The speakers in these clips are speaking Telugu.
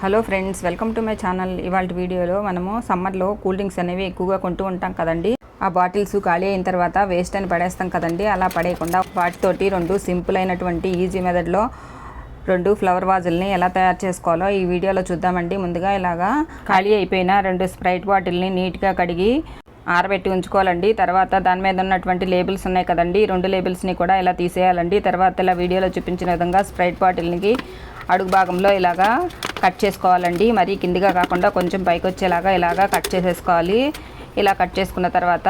Hello friends welcome to my channel. ఇవాళ వీడియోలో మనము సమ్మర్లో కూల్ డ్రింక్స్ అనేవి ఎక్కువగా కొంటూ ఉంటాం కదండి. ఆ బాటిల్స్ ఖాళీ అయిన తర్వాత వేస్ట్ అని పడేస్తాం కదండి. అలా పడేయకుండా వాటితోటి రెండు సింపుల్ అయినటువంటి ఈజీ మెథడ్లో రెండు ఫ్లవర్ వాజుల్ని ఎలా తయారు చేసుకోవాలో ఈ వీడియోలో చూద్దామండి. ముందుగా ఇలాగా ఖాళీ అయిపోయిన రెండు స్ప్రైట్ బాటిల్ని నీట్గా కడిగి ఆరబెట్టి ఉంచుకోవాలండి. తర్వాత దాని మీద ఉన్నటువంటి లేబుల్స్ ఉన్నాయి కదండి. రెండు లేబుల్స్ని కూడా ఇలా తీసేయాలండి. తర్వాత ఇలా వీడియోలో చూపించిన విధంగా స్ప్రైట్ బాటిల్కి అడుగు భాగంలో ఇలాగా కట్ చేసుకోవాలండి. మరి కిందిగా కాకుండా కొంచెం పైకి వచ్చేలాగా ఇలాగా కట్ చేసేసుకోవాలి. ఇలా కట్ చేసుకున్న తర్వాత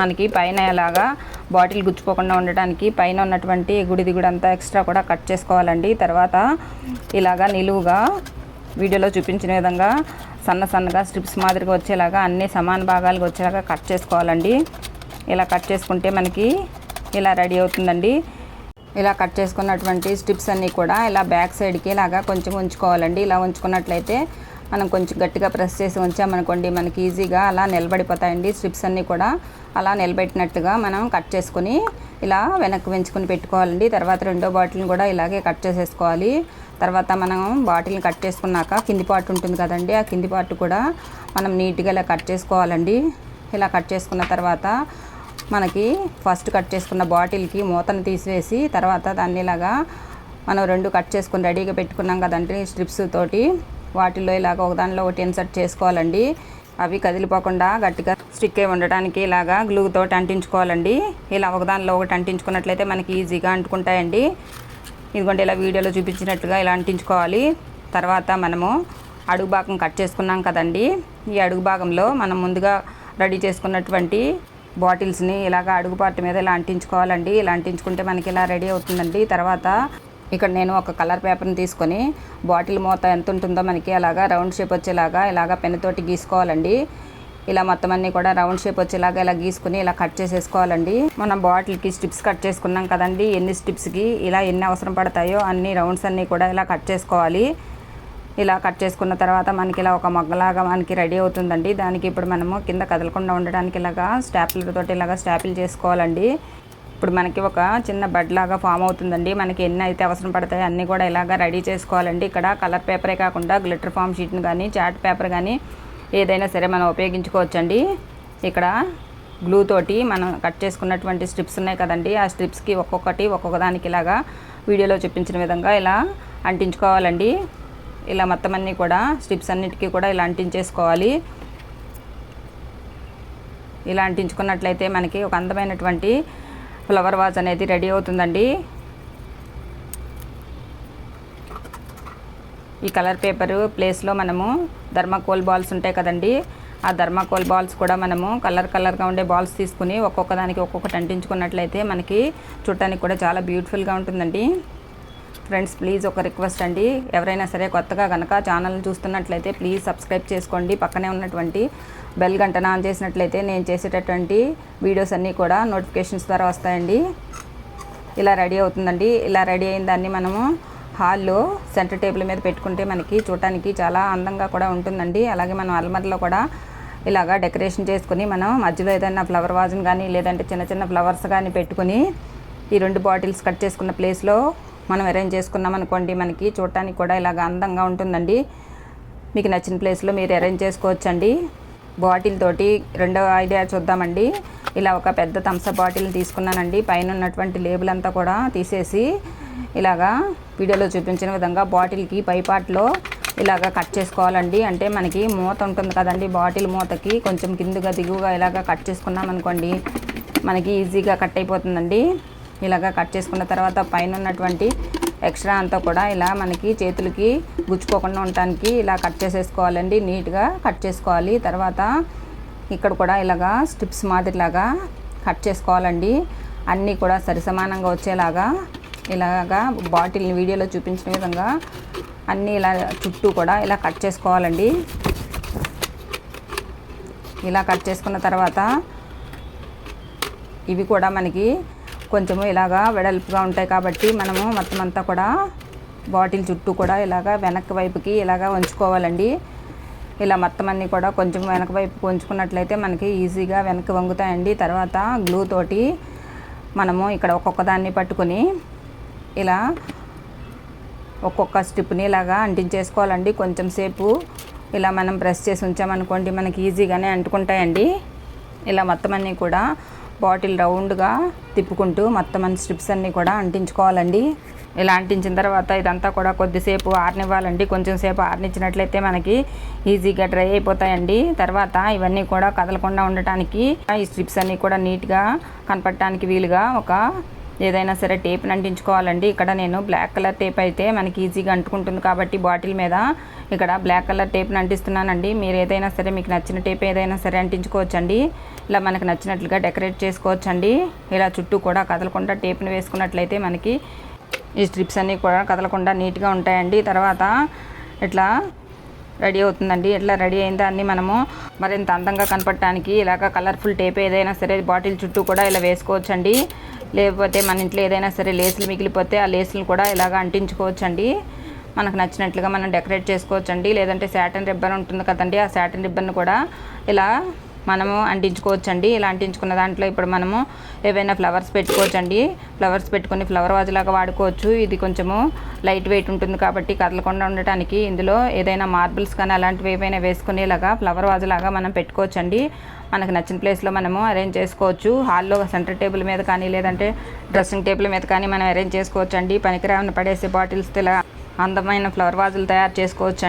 మనకి పైన ఇలాగా బాటిల్ గుచ్చుకోకుండా ఉండటానికి పైన ఉన్నటువంటి గుడి దిగుడు అంతా ఎక్స్ట్రా కూడా కట్ చేసుకోవాలండి. తర్వాత ఇలాగా నిలువుగా వీడియోలో చూపించిన విధంగా సన్న సన్నగా స్ట్రిప్స్ మాదిరిగా వచ్చేలాగా అన్ని సమాన భాగాలుగా వచ్చేలాగా కట్ చేసుకోవాలండి. ఇలా కట్ చేసుకుంటే మనకి ఇలా రెడీ అవుతుందండి. ఇలా కట్ చేసుకున్నటువంటి స్ట్రిప్స్ అన్నీ కూడా ఇలా బ్యాక్ సైడ్కి ఇలాగా కొంచెం ఉంచుకోవాలండి. ఇలా ఉంచుకున్నట్లయితే మనం కొంచెం గట్టిగా ప్రెస్ చేసి ఉంచామనుకోండి మనకి ఈజీగా అలా నిలబడిపోతాయండి. స్ట్రిప్స్ అన్నీ కూడా అలా నిలబెట్టినట్టుగా మనం కట్ చేసుకొని ఇలా వెనక్కి వెంచుకొని పెట్టుకోవాలండి. తర్వాత రెండో బాటిల్ని కూడా ఇలాగే కట్ చేసేసుకోవాలి. తర్వాత మనం బాటిల్ని కట్ చేసుకున్నాక కింది పార్ట్ ఉంటుంది కదండి ఆ కింది పార్ట్ కూడా మనం నీట్గా ఇలా కట్ చేసుకోవాలండి. ఇలా కట్ చేసుకున్న తర్వాత మనకి ఫస్ట్ కట్ చేసుకున్న బాటిల్కి మూతను తీసివేసి తర్వాత దాన్ని ఇలాగా మనం రెండు కట్ చేసుకుని రెడీగా పెట్టుకున్నాం కదండి స్ట్రిప్స్ తోటి. వాటిల్లో ఇలాగ ఒకదానిలో ఒకటి ఇన్సర్ట్ చేసుకోవాలండి. అవి కదిలిపోకుండా గట్టిగా స్టిక్ అయి ఉండటానికి ఇలాగా గ్లూతో అంటించుకోవాలండి. ఇలా ఒకదానిలో ఒకటి అంటించుకున్నట్లయితే మనకి ఈజీగా అంటుకుంటాయండి. ఇదిగోండి ఇలా వీడియోలో చూపించినట్టుగా ఇలా అంటించుకోవాలి. తర్వాత మనము అడుగు భాగం కట్ చేసుకున్నాం కదండి. ఈ అడుగు భాగంలో మనం ముందుగా రెడీ చేసుకున్నటువంటి బాటిల్స్ని ఇలాగ అడుగు పార్ట్ మీద ఇలా అంటించుకోవాలండి. ఇలా అంటించుకుంటే మనకి ఇలా రెడీ అవుతుందండి. తర్వాత ఇక్కడ నేను ఒక కలర్ పేపర్ని తీసుకొని బాటిల్ మూత ఎంత ఉంటుందో మనకి అలాగా రౌండ్ షేప్ వచ్చేలాగా ఇలాగ పెన్నుతోటి గీసుకోవాలండి. ఇలా మొత్తం అన్నీ కూడా రౌండ్ షేప్ వచ్చేలాగా ఇలా గీసుకుని ఇలా కట్ చేసేసుకోవాలండి. మనం బాటిల్కి స్టిప్స్ కట్ చేసుకున్నాం కదండి. ఎన్ని స్టిప్స్కి ఇలా ఎన్ని అవసరం పడతాయో అన్ని రౌండ్స్ అన్నీ కూడా ఇలా కట్ చేసుకోవాలి. ఇలా కట్ చేసుకున్న తర్వాత మనకి ఇలా ఒక మొగ్గలాగా మనకి రెడీ అవుతుందండి. దానికి ఇప్పుడు మనము కింద కదలకుండా ఉండడానికి ఇలాగా స్టాప్లర్ తోటి ఇలాగా స్టాపిల్ చేసుకోవాలండి. ఇప్పుడు మనకి ఒక చిన్న బెడ్ లాగా ఫామ్ అవుతుందండి. మనకి ఎన్ని అయితే అవసరం పడతాయో అన్నీ కూడా ఇలాగా రెడీ చేసుకోవాలండి. ఇక్కడ కలర్ పేపరే కాకుండా గ్లిటర్ ఫామ్ షీట్ని కానీ చార్ట్ పేపర్ కానీ ఏదైనా సరే మనం ఉపయోగించుకోవచ్చండి. ఇక్కడ గ్లూ తోటి మనం కట్ చేసుకున్నటువంటి స్ట్రిప్స్ ఉన్నాయి కదండి. ఆ స్ట్రిప్స్కి ఒక్కొక్కటి ఒక్కొక్క దానికి ఇలాగా వీడియోలో చూపించిన విధంగా ఇలా అంటించుకోవాలండి. ఇలా మొత్తం అన్నీ కూడా స్ట్రిప్స్ అన్నిటికీ కూడా ఇలా అంటించేసుకోవాలి. ఇలా అంటించుకున్నట్లయితే మనకి ఒక అందమైనటువంటి ఫ్లవర్ వాజ్ అనేది రెడీ అవుతుందండి. ఈ కలర్ పేపర్ ప్లేస్లో మనము ధర్మాకోల్ బాల్స్ ఉంటాయి కదండి. ఆ ధర్మాకోల్ బాల్స్ కూడా మనము కలర్ కలర్గా ఉండే బాల్స్ తీసుకుని ఒక్కొక్క దానికి ఒక్కొక్కటి అంటించుకున్నట్లయితే మనకి చూడటానికి కూడా చాలా బ్యూటిఫుల్గా ఉంటుందండి. ఫ్రెండ్స్ ప్లీజ్ ఒక రిక్వెస్ట్ అండి. ఎవరైనా సరే కొత్తగా కనుక ఛానల్ చూస్తున్నట్లయితే ప్లీజ్ సబ్స్క్రైబ్ చేసుకోండి. పక్కనే ఉన్నటువంటి బెల్ గంటను ఆన్ చేసినట్లయితే నేను చేసేటటువంటి వీడియోస్ అన్నీ కూడా నోటిఫికేషన్స్ ద్వారా వస్తాయండి. ఇలా రెడీ అవుతుందండి. ఇలా రెడీ అయిన దాన్ని మనము హాల్లో సెంటర్ టేబుల్ మీద పెట్టుకుంటే మనకి చూడటానికి చాలా అందంగా కూడా ఉంటుందండి. అలాగే మనం అల్మర్లో కూడా ఇలాగా డెకరేషన్ చేసుకుని మనం మధ్యలో ఏదైనా ఫ్లవర్ వాజ్ని కానీ లేదంటే చిన్న చిన్న ఫ్లవర్స్ కానీ పెట్టుకుని ఈ రెండు బాటిల్స్ కట్ చేసుకున్న ప్లేస్లో మనం అరేంజ్ చేసుకున్నాం అనుకోండి మనకి చూడటానికి కూడా ఇలాగ అందంగా ఉంటుందండి. మీకు నచ్చిన ప్లేస్లో మీరు అరేంజ్ చేసుకోవచ్చండి. బాటిల్ తోటి రెండో ఐడియా చూద్దామండి. ఇలా ఒక పెద్ద థమ్సప్ బాటిల్ తీసుకున్నానండి. పైన ఉన్నటువంటి లేబుల్ అంతా కూడా తీసేసి ఇలాగా వీడియోలో చూపించిన విధంగా బాటిల్కి పైపాట్లో ఇలాగ కట్ చేసుకోవాలండి. అంటే మనకి మూత ఉంటుంది కదండి బాటిల్ మూతకి కొంచెం కిందుగా దిగువగా ఇలాగ కట్ చేసుకున్నాం అనుకోండి మనకి ఈజీగా కట్ అయిపోతుందండి. ఇలాగ కట్ చేసుకున్న తర్వాత పైన ఉన్నటువంటి ఎక్స్ట్రా అంతా కూడా ఇలా మనకి చేతులకి గుచ్చుకోకుండా ఉండటానికి ఇలా కట్ చేసేసుకోవాలండి. నీట్గా కట్ చేసుకోవాలి. తర్వాత ఇక్కడ కూడా ఇలాగా స్ట్రిప్స్ మాదిరిలాగా కట్ చేసుకోవాలండి. అన్నీ కూడా సరిసమానంగా వచ్చేలాగా ఇలాగా బాటిల్ని వీడియోలో చూపించిన విధంగా అన్నీ ఇలా చుట్టూ కూడా ఇలా కట్ చేసుకోవాలండి. ఇలా కట్ చేసుకున్న తర్వాత ఇవి కూడా మనకి కొంచెము ఇలాగా వెడల్పుగా ఉంటాయి కాబట్టి మనము మొత్తం అంతా కూడా బాటిల్ చుట్టూ కూడా ఇలాగా వెనక్కి వైపుకి ఇలాగా ఉంచుకోవాలండి. ఇలా మొత్తం అన్నీ కూడా కొంచెం వెనక వైపుకి ఉంచుకున్నట్లయితే మనకి ఈజీగా వెనక్కి వంగుతాయండి. తర్వాత గ్లూ తోటి మనము ఇక్కడ ఒక్కొక్క దాన్ని పట్టుకొని ఇలా ఒక్కొక్క స్ట్రిప్ని ఇలాగా అంటించేసుకోవాలండి. కొంచెం సేపు ఇలా మనం ప్రెస్ చేసి ఉంచామనుకోండి మనకి ఈజీగానే అంటుకుంటాయండి. ఇలా మొత్తం అన్నీ కూడా బాటిల్ రౌండ్గా తిప్పుకుంటూ మొత్తం అన్ని స్ట్రిప్స్ అన్నీ కూడా అంటించుకోవాలండి. ఇలా అంటించిన తర్వాత ఇదంతా కూడా కొద్దిసేపు ఆరనివ్వాలండి. కొంచెం సేపు ఆరనిచ్చినట్లయితే మనకి ఈజీగా డ్రై అయిపోతాయండి. తర్వాత ఇవన్నీ కూడా కదలకుండా ఉండటానికి ఈ స్ట్రిప్స్ అన్నీ కూడా నీట్గా కనపడటానికి వీలుగా ఒక ఏదైనా సరే టేప్ని అంటించుకోవాలండి. ఇక్కడ నేను బ్లాక్ కలర్ టేప్ అయితే మనకి ఈజీగా అంటుకుంటుంది కాబట్టి బాటిల్ మీద ఇక్కడ బ్లాక్ కలర్ టేప్ని అంటిస్తున్నానండి. మీరు ఏదైనా సరే మీకు నచ్చిన టేప్ ఏదైనా సరే అంటించుకోవచ్చండి. ఇలా మనకు నచ్చినట్లుగా డెకరేట్ చేసుకోవచ్చండి. ఇలా చుట్టూ కూడా కదలకుండా టేప్ని వేసుకున్నట్లయితే మనకి ఈ స్ట్రిప్స్ అన్నీ కూడా కదలకుండా నీట్గా ఉంటాయండి. తర్వాత ఇట్లా రెడీ అవుతుందండి. ఇట్లా రెడీ అయిన దాన్ని మనము మరింత అందంగా కనపడటానికి ఇలాగ కలర్ఫుల్ టేప్ ఏదైనా సరే బాటిల్ చుట్టూ కూడా ఇలా వేసుకోవచ్చండి. లేకపోతే మన ఇంట్లో ఏదైనా సరే లేసులు మిగిలిపోతే ఆ లేసులు కూడా ఇలాగ అంటించుకోవచ్చండి. మనకు నచ్చినట్లుగా మనం డెకరేట్ చేసుకోవచ్చండి. లేదంటే శాటన్ రిబ్బన్ ఉంటుంది కదండి ఆ శాటన్ రిబ్బన్ కూడా ఇలా మనము అంటించుకోవచ్చండి. ఇలా అంటించుకున్న దాంట్లో ఇప్పుడు మనము ఏవైనా ఫ్లవర్స్ పెట్టుకోవచ్చండి. ఫ్లవర్స్ పెట్టుకొని ఫ్లవర్ వాజ్ లాగా వాడుకోవచ్చు. ఇది కొంచెము లైట్ వెయిట్ ఉంటుంది కాబట్టి కదలకుండా ఉండటానికి ఇందులో ఏదైనా మార్బుల్స్ కానీ అలాంటివి ఏవైనా వేసుకునేలాగా ఫ్లవర్ వాజ్ లాగా మనం పెట్టుకోవచ్చండి. మనకు నచ్చిన ప్లేస్లో మనము అరేంజ్ చేసుకోవచ్చు. హాల్లో సెంటర్ టేబుల్ మీద కానీ లేదంటే డ్రెస్సింగ్ టేబుల్ మీద కానీ మనం అరేంజ్ చేసుకోవచ్చు అండి పనికిరాని పడేసే బాటిల్స్ ఇలా అందమైన ఫ్లవర్ వాజులు తయారు చేసుకోవచ్చు